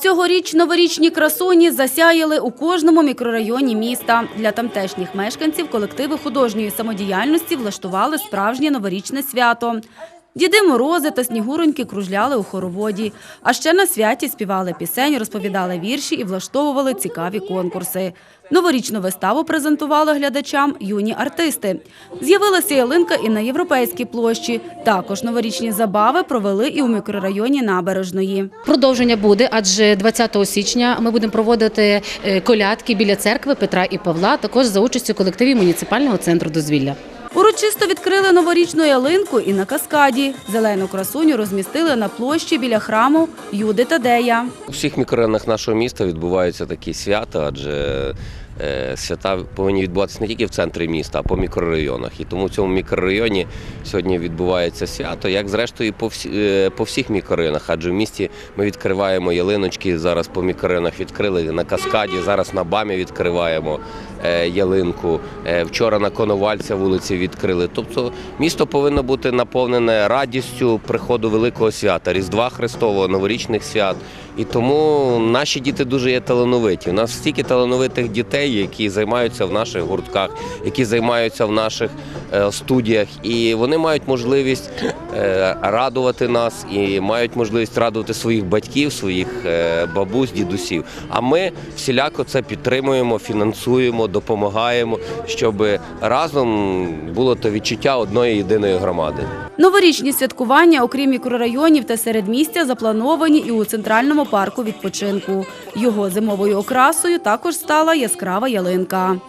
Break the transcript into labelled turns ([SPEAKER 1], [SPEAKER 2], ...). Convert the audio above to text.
[SPEAKER 1] Цьогоріч новорічні красуні засяяли у кожному мікрорайоні міста. Для тамтешніх мешканців колективи художньої самодіяльності влаштували справжнє новорічне свято. Діди Морози та Снігуроньки кружляли у хороводі. А ще на святі співали пісень, розповідали вірші і влаштовували цікаві конкурси. Новорічну виставу презентували глядачам юні артисти. З'явилася ялинка і на європейській площі. Також новорічні забави провели і у мікрорайоні Набережної.
[SPEAKER 2] Продовження буде, адже 20 січня ми будемо проводити е, колядки біля церкви Петра і Павла, також за участю колективів муніципального центру дозвілля.
[SPEAKER 1] Урочисто відкрили новорічну ялинку і на каскаді. Зелену красуню розмістили на площі біля храму Юди Тадея.
[SPEAKER 3] У всіх мікрорайонах нашого міста відбуваються такі свята, адже свята повинні відбуватися не тільки в центрі міста, а по мікрорайонах. І тому в цьому мікрорайоні сьогодні відбувається свято, як зрештою по, всі, е, по всіх мікрорайонах. Адже в місті ми відкриваємо ялиночки. Зараз по мікрорайонах відкрили на каскаді. Зараз на бамі відкриваємо е, ялинку. Е, Вчора на Коновальця вулиці відкрили. Тобто місто повинно бути наповнене радістю приходу великого свята, Різдва Христового, новорічних свят. І тому наші діти дуже є талановиті. У нас стільки талановитих дітей, які займаються в наших гуртках, які займаються в наших е, студіях, і вони мають можливість е, радувати нас і мають можливість радувати своїх батьків, своїх е, бабусь, дідусів. А ми всіляко це підтримуємо, фінансуємо, допомагаємо, щоб разом було то відчуття одної єдиної громади.
[SPEAKER 1] Новорічні святкування, окрім мікрорайонів та середмістя, заплановані і у центральному парку відпочинку. Його зимовою окрасою також стала яскрава ялинка.